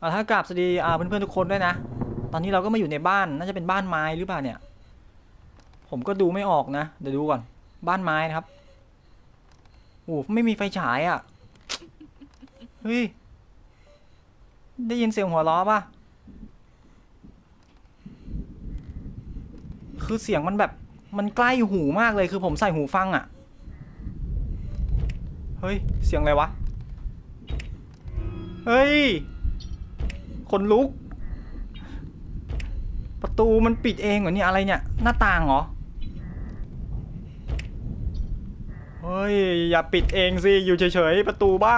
อ่าถ้ากราบสวัสดีอ่าเพื่อนๆทุกคนด้วยนะ ตอนนี้เราก็มาอยู่ในบ้านน่าจะเป็นบ้านไม้หรือเปล่าเนี่ย ผมก็ดูไม่ออกนะ เดี๋ยวดูก่อน บ้านไม้นะครับโอ้ไม่มีไฟฉายอะ่ะ เฮ้ย ได้ยินเสียงหัวล้อป่ะ คือเสียงมันแบบมันใกล้หูมากเลยคือผมใส่หูฟังอะ่ะ เฮ้ย เสียงอะไรวะ เฮ้ย คนลุก ประตูมันปิดเองเหรอเนี่ยอะไรเนี่ย หน้าต่างเหรอ เฮ้ย อย่าปิดเองสิ อยู่เฉยๆ ประตูบ้า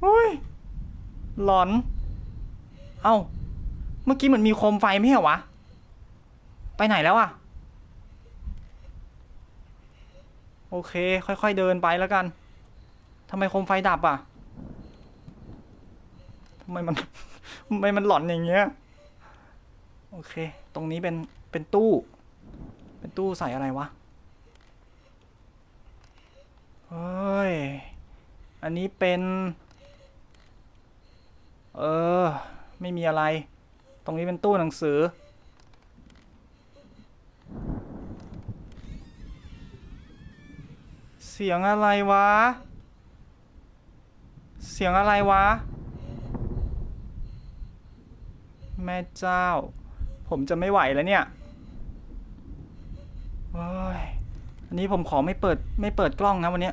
เฮ้ย หลอน เอ้า เมื่อกี้เหมือนมีโคมไฟไม่ใช่เหรอวะ ไปไหนแล้วอะโอเค ค่อยๆเดินไปแล้วกันทำไมโคมไฟดับอะ ทำไมมันทำไมมันหลอนอย่างเงี้ย โอเค ตรงนี้เป็น เป็นตู้ เป็นตู้ใส่อะไรวะ เฮ้ย อันนี้เป็น เออ ไม่มีอะไร ตรงนี้เป็นตู้หนังสือ เสียงอะไรวะ เสียงอะไรวะ แม่เจ้า ผมจะไม่ไหวแล้วเนี่ยเฮ้ยอันนี้ผมขอไม่เปิดไม่เปิดกล้องนะวันนี้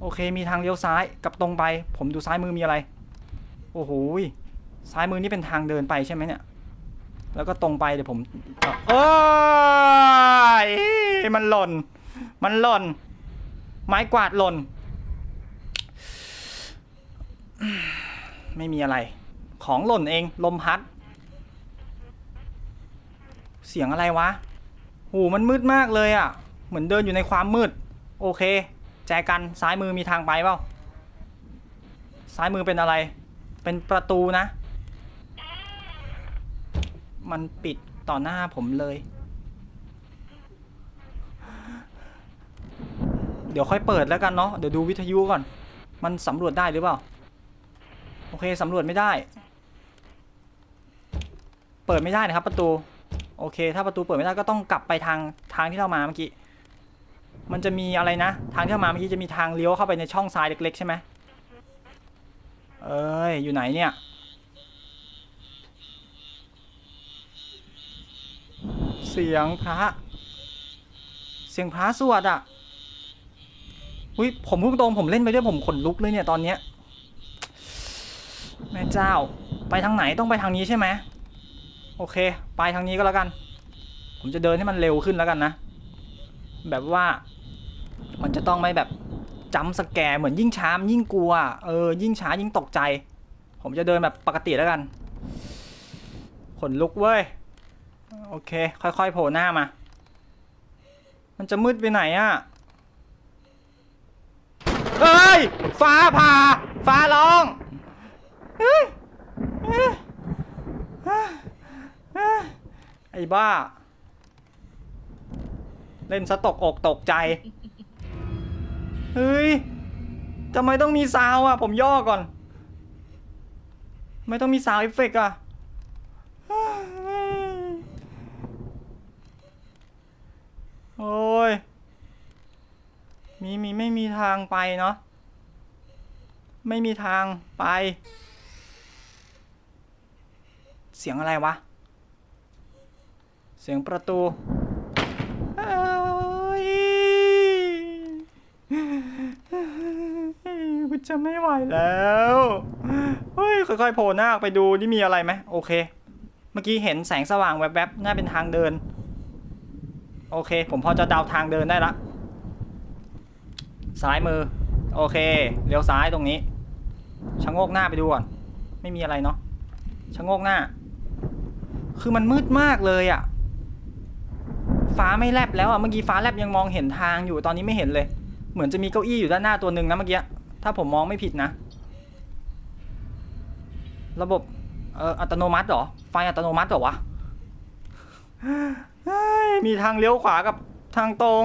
โอเคมีทางเลี้ยวซ้ายกับตรงไป ผมดูซ้ายมือมีอะไร โอ้โหซ้ายมือนี่เป็นทางเดินไปใช่ไหมเนี่ย แล้วก็ตรงไปเดี๋ยวผมเอ้ยมันหล่น มันหล่น ไม้กวาดหล่น ไม่มีอะไร ของหล่นเอง ลมพัด เสียงอะไรวะ หูมันมืดมากเลยอะ่ะ เหมือนเดินอยู่ในความมืด โอเค แจกันซ้ายมือมีทางไปเปล่า ซ้ายมือเป็นอะไร เป็นประตูนะ มันปิดต่อหน้าผมเลย เดี๋ยวค่อยเปิดแล้วกันเนาะ เดี๋ยวดูวิทยุก่อน มันสำรวจได้หรือเปล่า โอเคสำรวจไม่ได้ เปิดไม่ได้นะครับ ประตู โอเค ถ้าประตูเปิดไม่ได้ก็ต้องกลับไปทางทางที่เรามาเมื่อกี้ มันจะมีอะไรนะ ทางที่เรามาเมื่อกี้จะมีทางเลี้ยวเข้าไปในช่องซ้ายเล็กๆใช่ไหมเอ้ย อยู่ไหนเนี่ย เสียงพระ เสียงพระสวดอะอุ้ยผมพูดตรงผมเล่นไปด้วยผมขนลุกเลยเนี่ยตอนเนี้ยแม่เจ้า ไปทางไหนต้องไปทางนี้ใช่ไหม โอเค ไปทางนี้ก็แล้วกัน ผมจะเดินให้มันเร็วขึ้นแล้วกันนะ แบบว่ามันจะต้องไม่แบบจำสแกร์เหมือนยิ่งช้ามยิ่งกลัว เออ ยิ่งช้ายิ่งตกใจ ผมจะเดินแบบปกติแล้วกัน ขนลุกเว้ย โอเค ค่อยๆโผล่หน้ามา มันจะมืดไปไหนอะเอ้ย ฟ้าผ่า ฟ้าร้องเฮ้ยเฮ้ย ไอ้บ้า เล่นซะตกอกตกใจ เฮ้ยทำไมต้องมีซาวอะ ผมย่อก่อน ไม่ต้องมีซาวเอฟเฟกต์อะ โอ้ย มีมีไม่มีทางไปเนาะ ไม่มีทางไป เสียงอะไรวะ เสียงประตูเอ้ยกูจะไม่ไหวแล้ว เฮ้ย ค่อยๆ โผล่หน้าไปดูนี่มีอะไรไหมโอเค เมื่อกี้เห็นแสงสว่างแวบๆ น่าเป็นทางเดิน โอเค ผมพอจะเดาทางเดินได้ละ ซ้ายมือ โอเค เลี้ยวซ้ายตรงนี้ ชะโงกหน้าไปดูก่อน ไม่มีอะไรเนาะ ชะโงกหน้า คือมันมืดมากเลยอะ่ะ ฟ้าไม่แลบแล้วอะเมื่อกี้ฟ้าแลบยังมองเห็นทางอยู่ตอนนี้ไม่เห็นเลย เหมือนจะมีเก้าอี้อยู่ด้านหน้าตัวหนึ่งนะเมื่อกี้ถ้าผมมองไม่ผิดนะ ระบบเอ่ออัตโนมัติเหรอไฟอัตโนมัติเหรอวะมีทางเลี้ยวขวากับทางตรง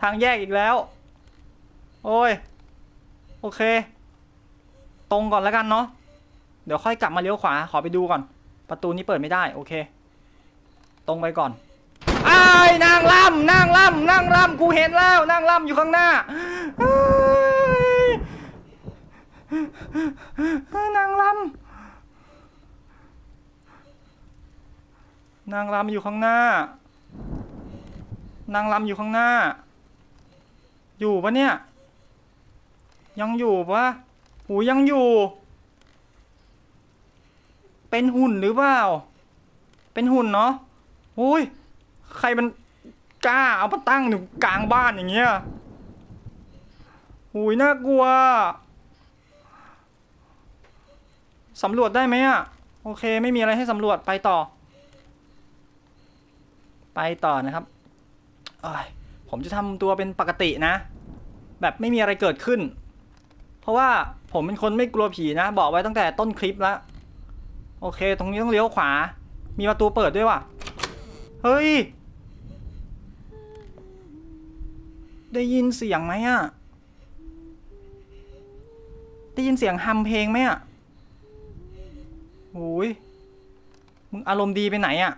ทางแยกอีกแล้ว โอ้ย โอเค ตรงก่อนแล้วกันเนาะเดี๋ยวค่อยกลับมาเลี้ยวขวาขอไปดูก่อน ประตูนี้เปิดไม่ได้ โอเค ตรงไปก่อน ยนางล่ำนางล่ำนางล่ำกูเห็นแล้วนางล่ำอยู่ข้างหน้าเอ้ยเอ้ยนางล่ำนางล่ำอยู่ข้างหน้า นางล่ำอยู่ข้างหน้า อยู่ปะเนี่ย ยังอยู่ปะหูยังอยู่ เป็นหุ่นหรือเปล่า เป็นหุ่นเนาะโอ้ย ใครมันกล้าเอามาตั้งอยู่กลางบ้านอย่างเงี้ยหูยน่ากลัว สำรวจได้ไหมอะ โอเค ไม่มีอะไรให้สำรวจไปต่อ ไปต่อนะครับผมจะทำตัวเป็นปกตินะ แบบไม่มีอะไรเกิดขึ้น เพราะว่าผมเป็นคนไม่กลัวผีนะ บอกไว้ตั้งแต่ต้นคลิปแล้วโอเค ตรงนี้ต้องเลี้ยวขวา มีประตูเปิดด้วยว่ะ เฮ้ย ได้ยินเสียงไหมอะได้ยินเสียงฮัมเพลงไหมอะโอ้ยมึงอารมณ์ดีไปไหนอะ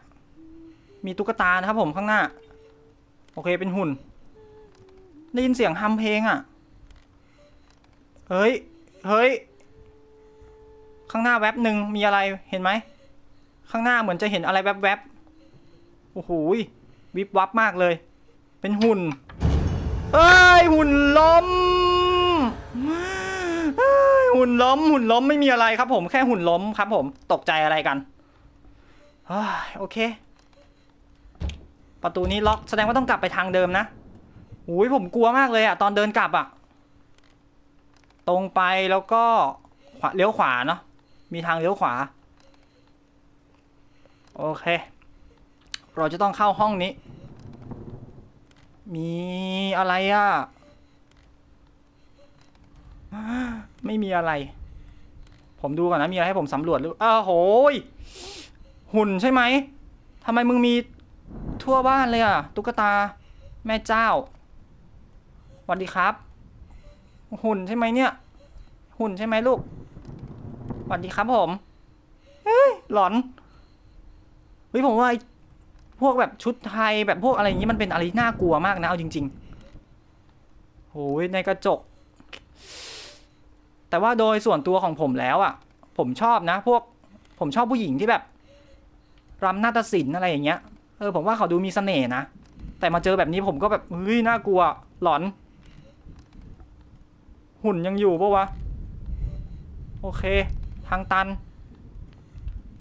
มีตุ๊กตานะครับผมข้างหน้า โอเคเป็นหุ่น ได้ยินเสียงฮัมเพลงอะเฮ้ย เฮ้ย ข้างหน้าแว็บหนึ่งมีอะไรเห็นไหม ข้างหน้าเหมือนจะเห็นอะไรแวบๆโอ้โหวิบวับมากเลย เป็นหุ่น เอ้ยหุ่นล้มหุ่นล้มหุ่นล้มไม่มีอะไรครับผมแค่หุ่นล้มครับผมตกใจอะไรกันโอเค ประตูนี้ล็อกแสดงว่าต้องกลับไปทางเดิมนะโอ้ยผมกลัวมากเลยอะตอนเดินกลับอะตรงไปแล้วก็ขวาเลี้ยวขวาเนาะมีทางเลี้ยวขวา โอเค เราจะต้องเข้าห้องนี้ มีอะไรอะ่ะ ไม่มีอะไร ผมดูก่อนนะ มีอะไรให้ผมสำรวจหรืออ้าโหยหุ่นใช่ไหมทำไมมึงมีทั่วบ้านเลยอะ ตุ๊กตา แม่เจ้าสวัสดีครับ หุ่นใช่ไหมเนี่ย หุ่นใช่ไหมลูกสวัสดีครับผม เฮ้ย หลอนเฮ้ยผมว่า พวกแบบชุดไทยแบบพวกอะไรอย่างนี้มันเป็นอะไรน่ากลัวมากนะเอาจริงๆโอ้ยในกระจก แต่ว่าโดยส่วนตัวของผมแล้วอะ่ะ ผมชอบนะ พวกผมชอบผู้หญิงที่แบบรำนาฏศิลป์อะไรอย่างเงี้ยเออผมว่าเขาดูมีเสน่ห์นะแต่มาเจอแบบนี้ผมก็แบบเฮ้ยน่ากลัว หลอน หุ่นยังอยู่ปะวะโอเค ทางตัน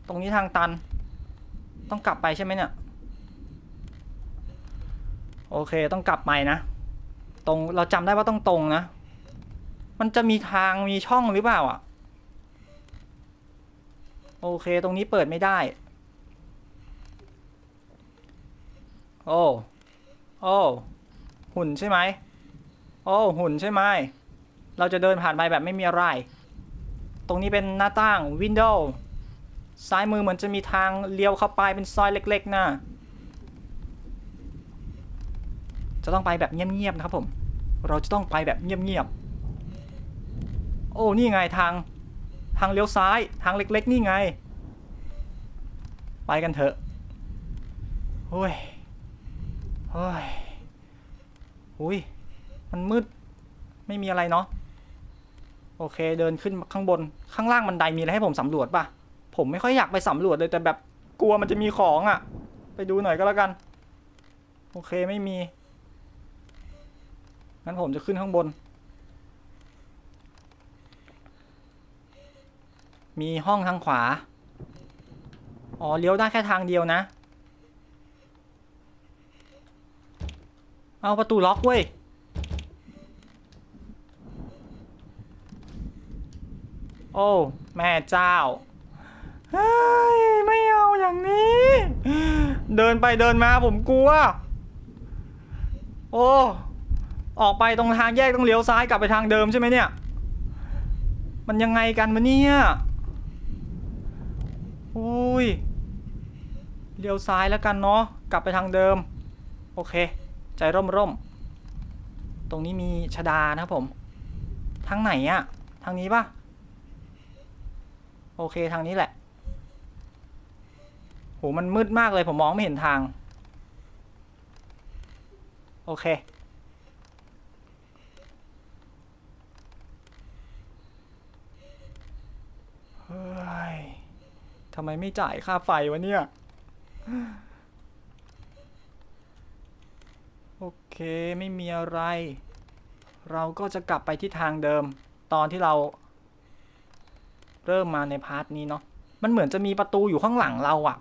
ตรงนี้ทางตัน ต้องกลับไปใช่ไหมเนี่ย โอเคต้องกลับไปนะ ตรงเราจำได้ว่าต้องตรงนะ มันจะมีทางมีช่องหรือเปล่าอะ โอเคตรงนี้เปิดไม่ได้ โอ้โอ้หุ่นใช่ไหมโอ้หุ่นใช่ไหมเราจะเดินผ่านไปแบบไม่มีอะไร ตรงนี้เป็นหน้าต่างวินโดว์ซ้ายมือเหมือนจะมีทางเลี้ยวเข้าไปเป็นซอยเล็ก ๆนะ จะต้องไปแบบเงียบๆนะครับผม เราจะต้องไปแบบเงียบๆ โอ้ นี่ไงทาง ทางเลี้ยวซ้าย ทางเล็กๆ นี่ไง ไปกันเถอะโอ้ยโอ้ยอุ้ย มันมืด ไม่มีอะไรเนาะ โอเค เดินขึ้นข้างบน ข้างล่างบันไดมีอะไรให้ผมสำรวจป่ะ ผมไม่ค่อยอยากไปสำรวจเลยแต่แบบกลัวมันจะมีของอะ่ะ ไปดูหน่อยก็แล้วกัน โอเคไม่มี งั้นผมจะขึ้นข้างบน มีห้องทางขวา อ๋อ เลี้ยวได้แค่ทางเดียวนะ เอาประตูล็อกเว้ย โอ้ แม่เจ้าเฮ้ยไม่เอาอย่างนี้ เดินไปเดินมาผมกลัว โอ้ ออกไปตรงทางแยกต้องเลี้ยวซ้ายกลับไปทางเดิมใช่ไหมเนี่ย มันยังไงกันมะเนี่ยอุ้ยเลี้ยวซ้ายแล้วกันเนาะกลับไปทางเดิม โอเค ใจร่มร่มๆตรงนี้มีชดานะครับผม ทางไหนอะทางนี้ปะโอเคทางนี้แหละโหมันมืดมากเลยผมมองไม่เห็นทาง โอเค ยทำไมไม่จ่ายค่าไฟวะเนี่ย โอเคไม่มีอะไร เราก็จะกลับไปที่ทางเดิม ตอนที่เรา เริ่มมาในพาร์ทนี้เนาะ มันเหมือนจะมีประตูอยู่ข้างหลังเราอะ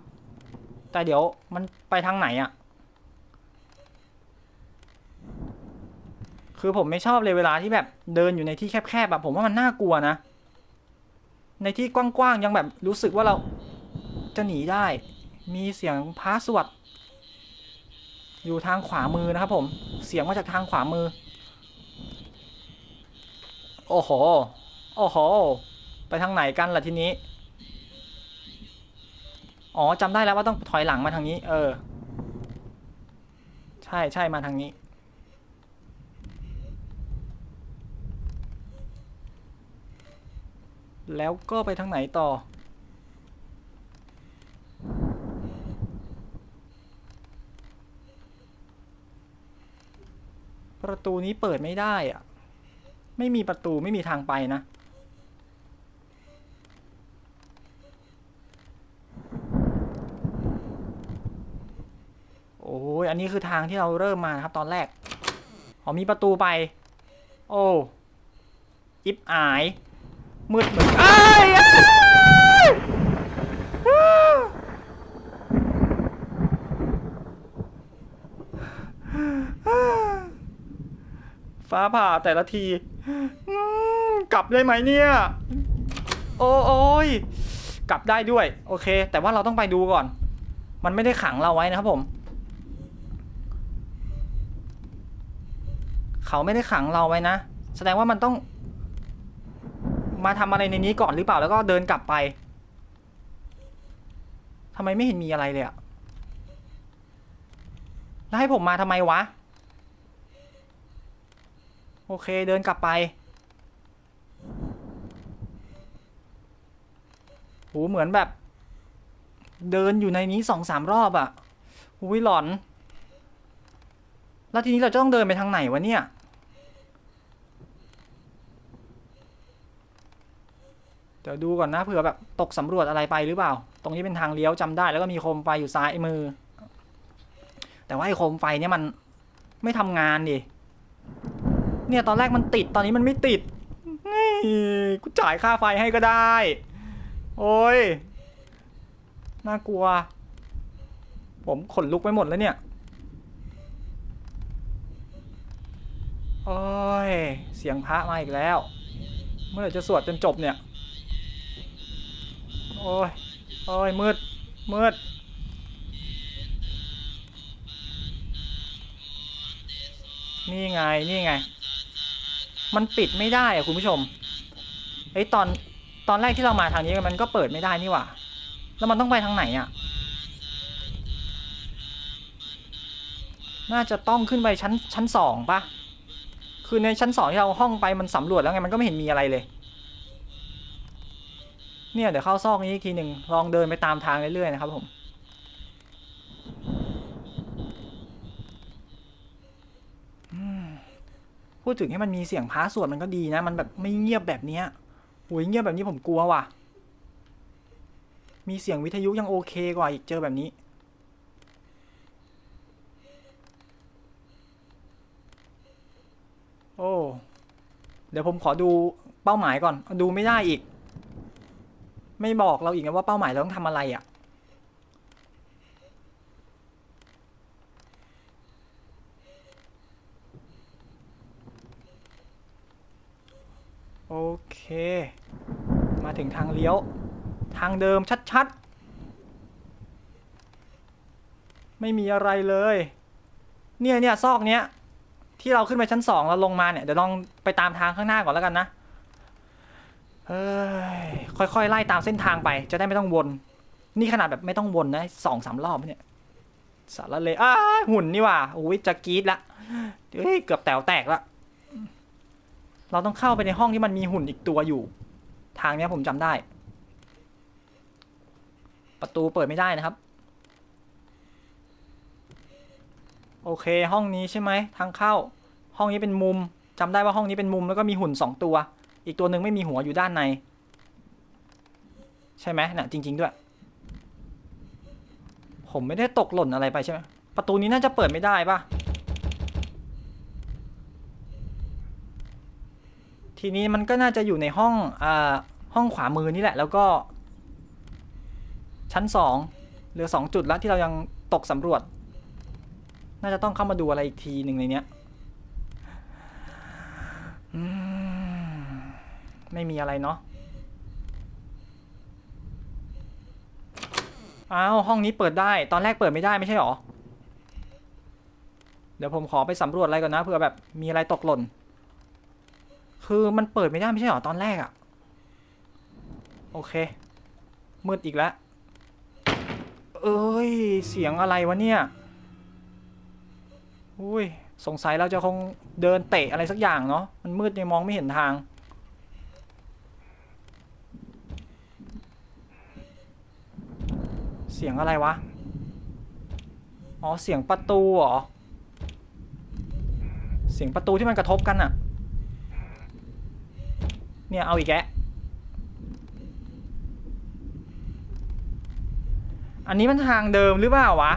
แต่เดี๋ยวมันไปทางไหนอะคือผมไม่ชอบเลยเวลาที่แบบเดินอยู่ในที่แคบๆแบบผมว่ามันน่ากลัวนะ ในที่กว้างๆยังแบบรู้สึกว่าเราจะหนีได้ มีเสียงพาสวดอยู่ทางขวามือนะครับ ผม เสียงมาจากทางขวามือ โอ้โห โอ้โห ไปทางไหนกันล่ะทีนี้ อ๋อจำได้แล้วว่าต้องถอยหลังมาทางนี้ เออ ใช่ใช่มาทางนี้ แล้วก็ไปทางไหนต่อ ประตูนี้เปิดไม่ได้อะไม่มีประตูไม่มีทางไปนะโอ้ยอันนี้คือทางที่เราเริ่มมานะครับตอนแรก อ๋อมีประตูไป โอ้อิบอาย มืดเหมือนเอ้ฟ้าผ่าแต่ละทีกลับได้ไหมเนี่ย โอ้โอ้ยกลับได้ด้วย โอเค แต่ว่าเราต้องไปดูก่อน มันไม่ได้ขังเราไว้นะครับผม เขาไม่ได้ขังเราไว้นะ แสดงว่ามันต้อง มาทำอะไรในนี้ก่อนหรือเปล่าแล้วก็เดินกลับไปทำไมไม่เห็นมีอะไรเลยอะแล้วให้ผมมาทำไมวะ โอเคเดินกลับไปโหเหมือนแบบ เดินอยู่ในนี้สองสามรอบอะหูยหลอน แล้วทีนี้เราจะต้องเดินไปทางไหนวะเนี่ย ดี๋ยวดูก่อนนะเผื่อแบบตกสำรวจอะไรไปหรือเปล่า ตรงนี้เป็นทางเลี้ยวจำได้ แล้วก็มีโคมไฟอยู่ซ้ายมือ แต่ว่าไอ้โคมไฟเนี่ยมันไม่ทำงานดิเนี่ยตอนแรกมันติดตอนนี้มันไม่ติดนี่กูจ่ายค่าไฟให้ก็ได้ โอ้ยน่ากลัว ผมขนลุกไปหมดแล้วเนี่ยโอ้ย เสียงพระมาอีกแล้ว เมื่อไหร่จะสวดจนจบเนี่ย โอ้ย โอ้ย มืด มืด นี่ไง นี่ไง มันปิดไม่ได้อะคุณผู้ชม ไอ้ยตอน ตอนแรกที่เรามาทางนี้มันก็เปิดไม่ได้นี่หว่า แล้วมันต้องไปทางไหนอะน่าจะต้องขึ้นไปชั้นชั้นสองปะคือในชั้นสองที่เราห้องไปมันสำรวจแล้วไงมันก็ไม่เห็นมีอะไรเลย เนี่ยเดี๋ยวเข้าซอกนี้อีกทีหนึ่งลองเดินไปตามทางเรื่อยๆนะครับผมพูดถึงให้มันมีเสียงพาสวดมันก็ดีนะ มันแบบไม่เงียบแบบนี้ยโอ้ยเงียบแบบนี้ผมกลัวว่ะ มีเสียงวิทยุยังโอเคกว่าอีกเจอแบบนี้ โอ้ เดี๋ยวผมขอดูเป้าหมายก่อน ดูไม่ได้อีก ไม่บอกเราอีกนะว่าเป้าหมายเราต้องทำอะไรอะ่ะ โอเค มาถึงทางเลี้ยว ทางเดิมชัดๆ ไม่มีอะไรเลย เนี่ยเนี่ยซอกเนี้ย ที่เราขึ้นไปชั้นสองแล้วลงมาเนี่ย เดี๋ยวลองไปตามทางข้างหน้าก่อนแล้วกันนะ เฮ้ย ค่อยๆไล่ตามเส้นทางไปจะได้ไม่ต้องวน นี่ขนาดแบบไม่ต้องวนนะสองสามรอบเนี่ยสารเลยอ้าหุ่นนี่ว่ะโอ้ยจะกรีดละเฮ้ยเกือบแตวแตกละเราต้องเข้าไปในห้องที่มันมีหุ่นอีกตัวอยู่ ทางเนี้ยผมจำได้ ประตูเปิดไม่ได้นะครับ โอเคห้องนี้ใช่ไหมทางเข้า ห้องนี้เป็นมุมจำได้ว่าห้องนี้เป็นมุมแล้วก็มีหุ่นสองตัว อีกตัวหนึ่งไม่มีหัวอยู่ด้านใน ใช่ไหมน่ะจริง ๆ ด้วย ผมไม่ได้ตกหล่นอะไรไปใช่ไหมประตูนี้น่าจะเปิดไม่ได้ปะทีนี้มันก็น่าจะอยู่ในห้องอ่าห้องขวามือนี่แหละ แล้วก็ ชั้นสองเหลือสองจุดแล้วที่เรายังตกสำรวจ น่าจะต้องเข้ามาดูอะไรอีกทีหนึ่งในเนี้ยไม่มีอะไรเนาะ อ้าวห้องนี้เปิดได้ ตอนแรกเปิดไม่ได้ไม่ใช่หรอ เดี๋ยวผมขอไปสำรวจอะไรก่อนนะเผื่อแบบมีอะไรตกหล่น คือมันเปิดไม่ได้ไม่ใช่หรอตอนแรกอะโอเค มืดอีกแล้ว เอ้ย เสียงอะไรวะเนี่ยอุ้ยสงสัยเราจะคงเดินเตะอะไรสักอย่างเนาะมันมืดยังมองไม่เห็นทาง เสียงอะไรวะ อ๋อ เสียงประตูเหรอ เสียงประตูที่มันกระทบกันอะเนี่ย เอาอีกแกะอันนี้มันทางเดิมหรือเปล่าวะ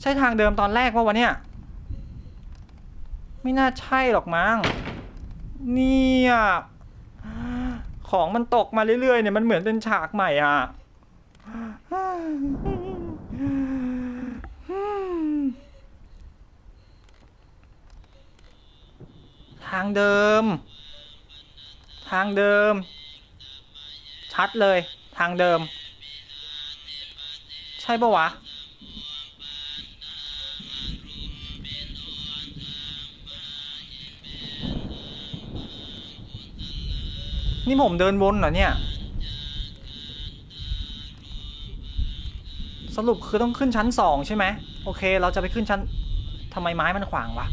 ใช่ทางเดิมตอนแรกว่าวะเนี่ย ไม่น่าใช่หรอกมั้งเนี่ย ของมันตกมาเรื่อยๆเนี่ยมันเหมือนเป็นฉากใหม่อะทางเดิม ทางเดิม ชัดเลย ทางเดิม ใช่ปะวะ นี่ผมเดินวนเหรอเนี่ย สรุปคือต้องขึ้นชั้นสองใช่ไหมโอเค เราจะไปขึ้นชั้นทำไมไม้มันขวางวะ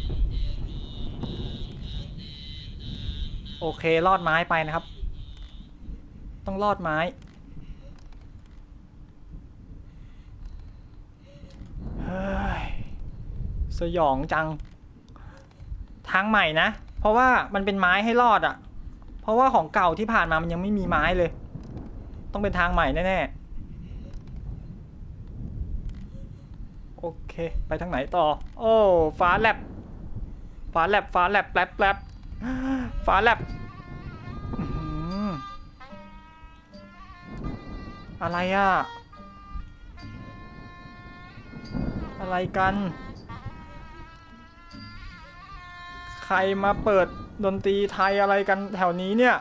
โอเคลอดไม้ไปนะครับ ต้องลอดไม้ เฮ้ย สยองจัง ทางใหม่นะ เพราะว่ามันเป็นไม้ให้รอดอะ่ะ เพราะว่าของเก่าที่ผ่านมามันยังไม่มีไม้เลย ต้องเป็นทางใหม่แน่ๆ โอเค ไปทางไหนต่อ โอ้ฟ้าแลบฟ้าแลบฟ้าแลบแป๊บแป๊บฟ้าแลบอื้อหืออะไรอะอะไรกัน รมาเปิดดนตรีไทยอะไรกันแถวนี้เนี่ย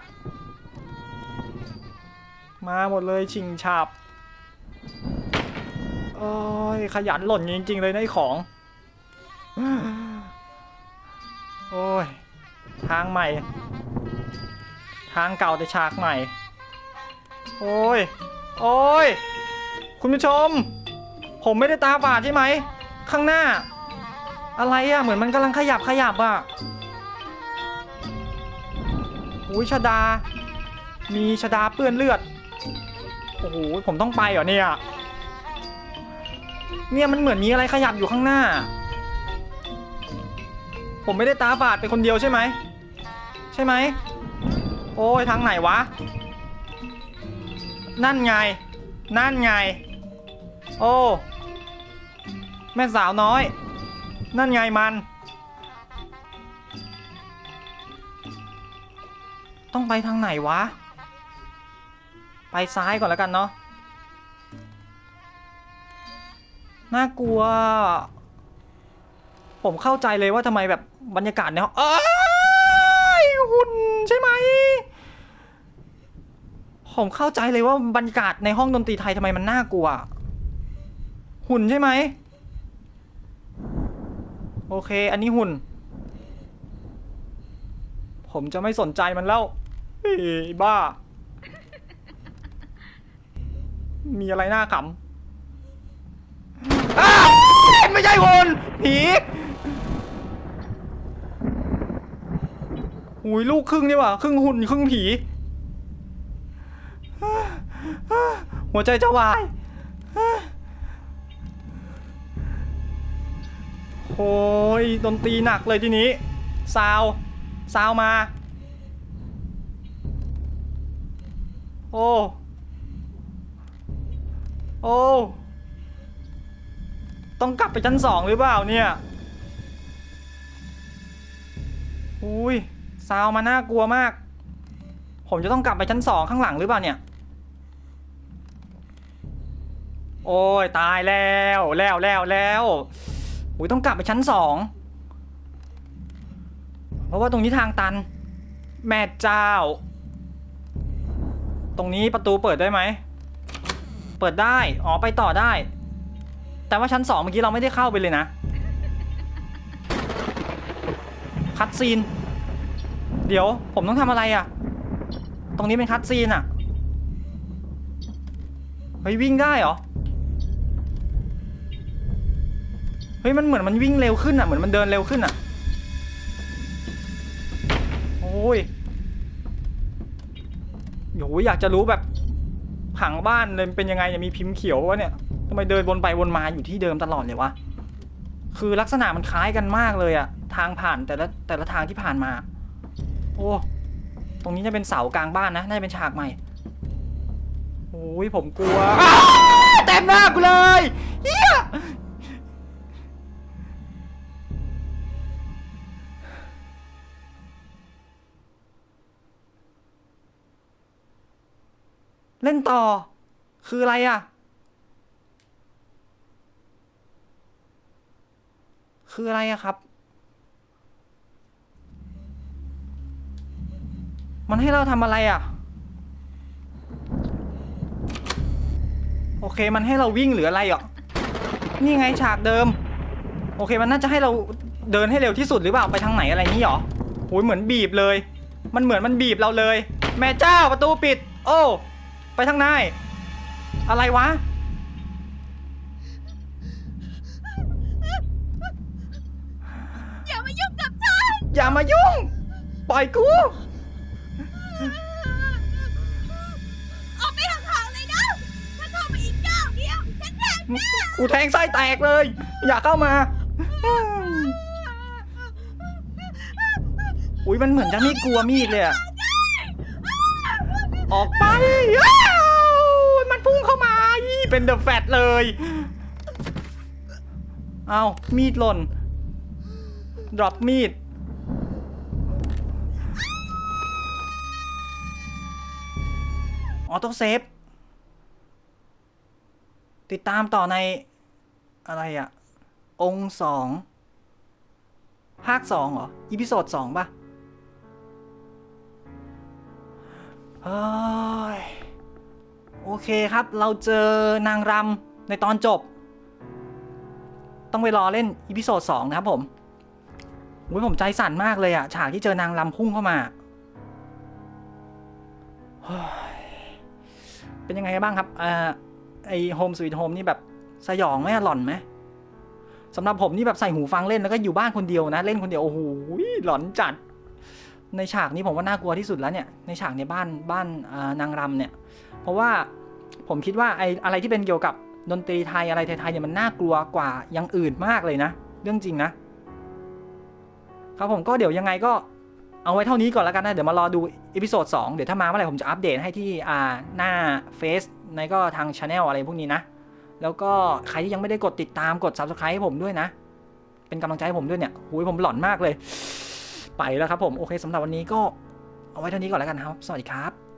มาหมดเลยชิงฉาบโอ้ยขยันหล่นจริง ๆ เลยในของ โอ้ย ทางใหม่ ทางเก่าแต่ฉากใหม่ โอ้ย โอ้ย คุณผู้ชม ผมไม่ได้ตาฝาดใช่ไหม ข้างหน้า อะไรอะเหมือนมันกำลังขยับขยับอะ อุ้ยชดา มีชดาเปื้อนเลือด โอ้โห ผมต้องไปเหรอเนี่ย เนี่ยมันเหมือนมีอะไรขยับอยู่ข้างหน้า ผมไม่ได้ตาฝาดไปคนเดียวใช่ไหม ใช่ไหม โอ้ยทางไหนวะ นั่นไง นั่นไง โอ้ แม่สาวน้อย นั่นไงมัน ต้องไปทางไหนวะ ไปซ้ายก่อนแล้วกันเนาะ น่ากลัว ผมเข้าใจเลยว่าทำไมแบบบรรยากาศในห้องเอ้ยหุ่นใช่ไหม ผมเข้าใจเลยว่าบรรยากาศในห้องดนตรีไทยทำไมมันน่ากลัว หุ่นใช่ไหม โอเค อันนี้หุ่นผมจะไม่สนใจมันแล้ว เฮ้ยบ้า มีอะไรน่าขำอ้าวไม่ใช่หุ่นผีหุยลูกครึ่งนี่หว่าครึ่งหุ่นครึ่งผี หัวใจจะวายโอ้ยดนตรีหนักเลยทีนี้ ซาว ซาวมา โอ้ โอ้ ต้องกลับไปชั้นสองหรือเปล่าเนี่ย อุ้ยซาวมาน่ากลัวมาก ผมจะต้องกลับไปชั้นสองข้างหลังหรือเปล่าเนี่ย โอ้ยตายแล้วแล้วแล้วแล้วอุ้ยต้องกลับไปชั้นสองเพราะว่าตรงนี้ทางตัน แม่เจ้า ตรงนี้ประตูเปิดได้ไหม เปิดได้ อ๋อไปต่อได้ แต่ว่าชั้นสองเมื่อกี้เราไม่ได้เข้าไปเลยนะ คัดซีน เดี๋ยวผมต้องทำอะไรอะ่ะ ตรงนี้เป็นคัดซีนอะ่ะ เฮ้ยวิ่งได้เหรอ เฮ้ยมันเหมือนมันวิ่งเร็วขึ้นอะ่ะ เหมือนมันเดินเร็วขึ้นอะ่ะ โอ้ย โอ้ยอยากจะรู้แบบผังบ้านเลยเป็นยังไงเนี่ยมีพิมพ์เขียววะเนี่ยทำไมเดินวนไปวนมาอยู่ที่เดิมตลอดเลยวะคือลักษณะมันคล้ายกันมากเลยอะทางผ่านแต่ละแต่ละทางที่ผ่านมา โอ้ตรงนี้จะเป็นเสากลางบ้านนะน่าจะเป็นฉากใหม่โอ้ยผมกลัวเต็มหน้ากูเลยเฮีย เล่นต่อ คืออะไรอะ คืออะไรอะครับ มันให้เราทำอะไรอะ โอเคมันให้เราวิ่งหรืออะไรอะ นี่ไงฉากเดิม โอเคมันน่าจะให้เราเดินให้เร็วที่สุดหรือเปล่าไปทางไหนอะไรนี้หรอโอ้ยเหมือนบีบเลย มันเหมือนมันบีบเราเลย แม่เจ้าประตูปิด โอ้ ไปทางไหนอะไรวะ อย่ามายุ่งกับฉัน อย่ามายุ่ง ปล่อยกู ออกไปห่างๆเลยนะถ้าเข้ามาอีกก้าวเดียว ฉันแทงแน่กูแทงไส้แตกเลย อย่าเข้ามา อุ้ยมันเหมือนจะไม่กลัวมีดเลยอะ ออกไปอ้าวมันพุ่งเข้ามาอีเป็นเดอะแฟตเลย เอามีดหล่น ดรอปมีด ออโต้เซฟ ติดตามต่อใน อะไรอะองสอง ภาคสองเหรอ อีพิโซดสองปะ โอเคครับ เราเจอนางรำในตอนจบ ต้องไปรอเล่นอีพิโซดสองนะครับผมโอ้ยผมใจสั่นมากเลยอะฉากที่เจอนางรำพุ่งเข้ามา เป็นยังไงบ้างครับอไอโฮมสวีทโฮมนี่แบบสยองไหมหลอนไหมสำหรับผมนี่แบบใส่หูฟังเล่นแล้วก็อยู่บ้านคนเดียวนะ เล่นคนเดียว โอ้โหหลอนจัด ในฉากนี้ผมว่าน่ากลัวที่สุดแล้วเนี่ยในฉากในบ้านบ้านนางรำเนี่ยเพราะว่าผมคิดว่าไออะไรที่เป็นเกี่ยวกับดนตรีไทยอะไรไทยๆเนี่ยมันน่ากลัวกว่าอย่างอื่นมากเลยนะ เรื่องจริงนะ ครับผมก็เดี๋ยวยังไงก็เอาไว้เท่านี้ก่อนแล้วกันนะ เดี๋ยวมารอดูอีพิโซด2เดี๋ยวถ้ามาเมื่อไหร่ผมจะอัปเดตให้ที่อ่าหน้าเฟซในก็ทางช anel อะไรพวกนี้นะ แล้วก็ใครที่ยังไม่ได้กดติดตามกด subscribe ให้ผมด้วยนะ เป็นกำลังใจให้ผมด้วยเนี่ยหุยผมหลอนมากเลย ไปแล้วครับผมโอเคสำหรับวันนี้ก็เอาไว้เท่านี้ก่อนแล้วกันครับ สวัสดีครับ